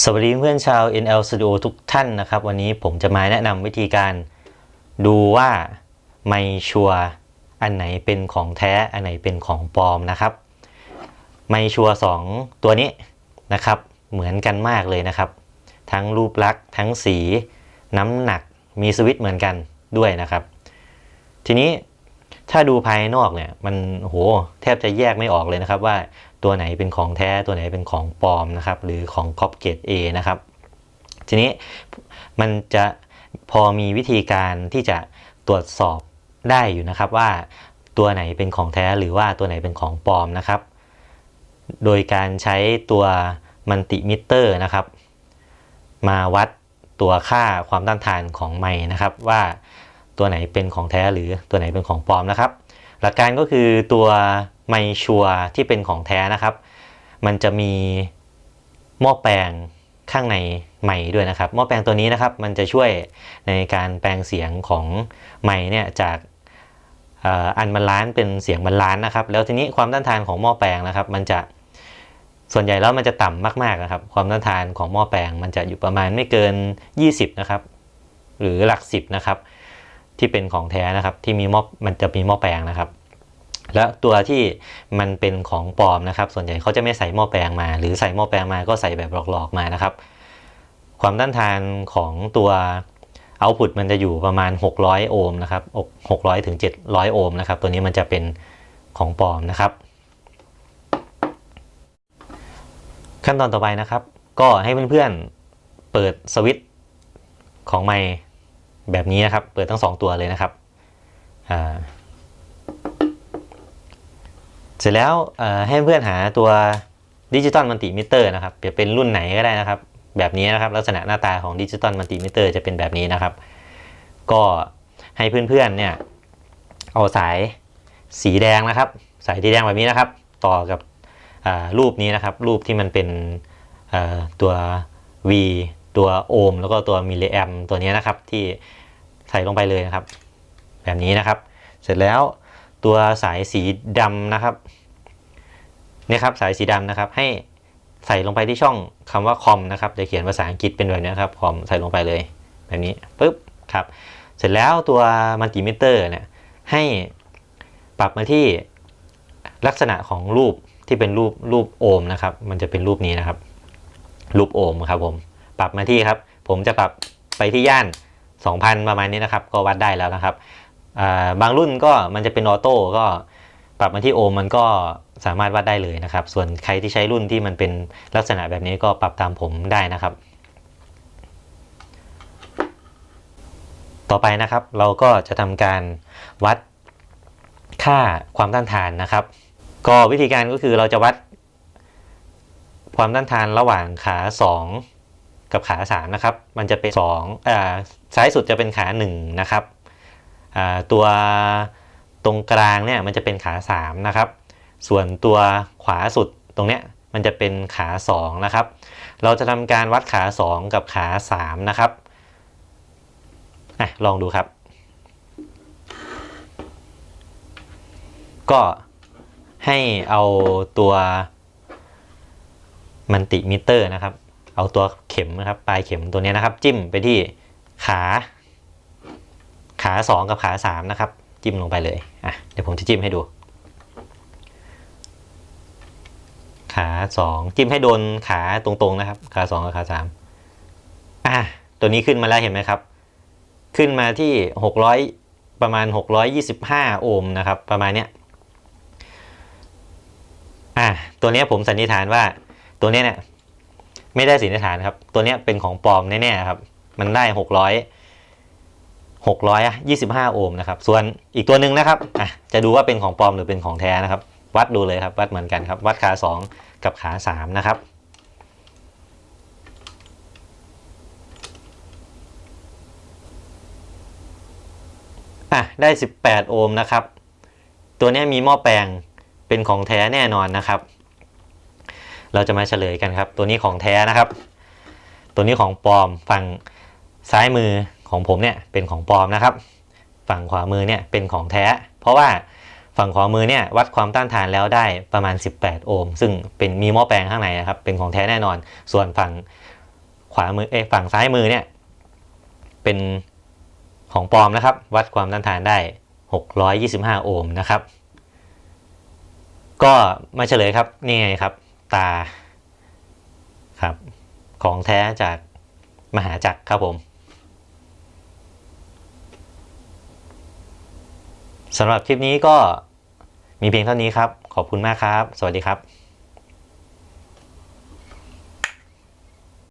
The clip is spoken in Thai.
สวัสดีเพื่อนชาว NL Studio ทุกท่านนะครับ วันนี้ผมจะมาแนะนำวิธีการดูว่าไมชัวอันไหนเป็นของแท้อันไหนเป็นของปลอมนะครับไมชัวสองตัวนี้นะครับ เหมือนกันมากเลยนะครับ ทั้งรูปลักษณ์ทั้งสี น้ำหนักมีสวิตช์เหมือนกันด้วยนะครับ ทีนี้ถ้าดูภายนอกเนี่ยมันโหแทบจะแยกไม่ออกเลยนะครับว่า ตัวไหนเป็นของแท้ตัวไหนเป็นของปลอมนะครับ หรือของคอปเกต A นะครับ ทีนี้มันจะพอมีวิธีการที่จะตรวจสอบได้อยู่นะครับว่าตัวไหนเป็นของแท้หรือว่าตัวไหนเป็นของปลอมนะครับ โดยการใช้ตัวมัลติมิเตอร์นะครับ มาวัดตัวค่าความต้านทานของไม้นะครับ ว่าตัวไหนเป็นของแท้หรือตัวไหนเป็นของปลอมนะครับ หลักการก็คือตัว ไมชัวที่เป็นของแท้นะครับ มันจะมีหม้อแปลงข้างในไม้ด้วยนะครับหม้อแปลงตัวนี้นะครับมันจะช่วยในการแปลงเสียงของไม้เนี่ยจากอันบรรล้านเป็นเสียงบรรล้านนะครับ แล้วทีนี้ความต้านทานของหม้อแปลงนะครับ มันจะส่วนใหญ่แล้วมันจะต่ำมากๆนะครับ ความต้านทานของหม้อแปลงมันจะอยู่ประมาณไม่เกิน 20 นะครับ หรือหลัก 10 นะครับ ที่เป็นของแท้นะครับที่มีหม้อมันจะมีหม้อแปลงนะครับ และตัวที่มันเป็นของปลอมนะครับ ส่วนใหญ่เขาจะไม่ใส่หม้อแปลงมา หรือใส่หม้อแปลงมาก็ใส่แบบหลอกๆมานะครับ ความต้านทานของตัวเอาพุตมันจะอยู่ประมาณ 600 โอห์มนะครับ600ถึง700 โอห์มนะครับ ตัวนี้มันจะเป็นของปลอมนะครับ ขั้นตอนต่อไปนะครับ ก็ให้เพื่อนๆเปิดสวิตช์ของไมค์แบบนี้นะครับ เปิดทั้งสองตัวเลยนะครับอ่า เสร็จแล้วให้เพื่อนหาตัวดิจิตอลมัลติมิเตอร์นะครับจะเป็นรุ่นไหนก็ได้นะครับ แบบนี้นะครับลักษณะหน้าตาของดิจิตอลมัลติมิเตอร์จะเป็นแบบนี้นะครับ ก็ให้เพื่อนๆเนี่ยเอาสายสีแดงนะครับ สายสีแดงแบบนี้นะครับ ต่อกับรูปนี้นะครับ รูปที่มันเป็นตัว V ตัวโอห์มแล้วก็ตัวมิลลิแอมตัวนี้นะครับที่ใส่ลงไปเลยนะครับ แบบนี้นะครับ เสร็จแล้ว ตัวสายสีดำนะครับเนี่ยครับสายสีดำนะครับ ให้ใส่ลงไปที่ช่องคำว่าคอมนะครับจะเขียนภาษาอังกฤษเป็นแบบนี้ครับคอมใส่ลงไปเลย แบบนี้ปุ๊บครับ เสร็จแล้วตัวมัลติมิเตอร์เนี่ยให้ปรับมาที่ลักษณะของรูปที่เป็นรูปรูปโอห์มนะครับ มันจะเป็นรูปนี้นะครับ รูปโอห์มครับผมปรับมาที่ครับ ผมจะปรับไปที่ย่าน 2,000 ประมาณนี้นะครับ ก็วัดได้แล้วนะครับ บางรุ่นก็มันจะเป็นออโต้ก็ปรับมาที่โอห์มมันก็สามารถวัดได้เลยนะครับ ส่วนใครที่ใช้รุ่นที่มันเป็นลักษณะแบบนี้ก็ปรับตามผมได้นะครับ ต่อไปนะครับเราก็จะทำการวัดค่าความต้านทานนะครับ ก็วิธีการก็คือเราจะวัด ความต้านทานระหว่างขา 2 กับขา 3 นะครับ มันจะเป็น2อ่าซ้ายสุดจะเป็นขา 1 นะครับ ตัวตรงกลางเนี่ยมันจะเป็นขา3นะครับ ส่วนตัวขวาสุดตรงเนี้ยมันจะเป็นขา2นะครับ เราจะทำการวัดขา 2 กับขา3นะครับอะลองดูครับ ก็ให้เอาตัวมัลติมิเตอร์นะครับ เอาตัวเข็มนะครับ ปลายเข็มตัวนี้นะครับ จิ้มไปที่ขา ขา 2 กับขา 3 นะครับ จิ้มลงไปเลยอะเดี๋ยวผมจะจิ้มให้ดู ขา 2 จิ้มให้โดนขาตรงๆนะครับ ขา 2 กับขา 3 อะตัวนี้ขึ้นมาแล้วเห็นไหมครับ ขึ้นมาที่ 600 ประมาณ 625 โอห์มนะครับ ประมาณเนี้ยอะตัวนี้ผมสันนิษฐานว่าตัวนี้เนี่ยไม่ได้สันนิษฐานครับ ตัวเนี้ยเป็นของปลอมแน่ๆครับ มันได้ 600 625 โอห์มนะครับ ส่วนอีกตัวหนึ่งนะครับอะจะดูว่าเป็นของปลอมหรือเป็นของแท้นะครับ วัดดูเลยครับวัดเหมือนกันครับ วัดขา 2 กับขา 3 นะครับอะได้ 18 โอห์มนะครับ ตัวนี้มีหม้อแปลงเป็นของแท้แน่นอนนะครับ เราจะมาเฉลยกันครับ ตัวนี้ของแท้นะครับ ตัวนี้ของปลอมฝั่งซ้ายมือ ของผมเนี่ยเป็นของปลอมนะครับ ฝั่งขวามือเนี่ยเป็นของแท้ เพราะว่าฝั่งขวามือเนี่ยวัดความต้านทานแล้วได้ประมาณ 18 โอห์มซึ่งเป็นมีหม้อแปลงข้างในนะครับเป็นของแท้แน่นอน ส่วนฝั่งขวามือเอฝั่งซ้ายมือเนี่ยเป็นของปลอมนะครับ วัดความต้านทานได้ 625 โอห์มนะครับ ก็มาเฉลยครับนี่ไงครับ ตาครับของแท้จากมหาจักรครับผม สำหรับคลิปนี้ก็มีเพียงเท่านี้ครับ ขอบคุณมากครับ สวัสดีครับ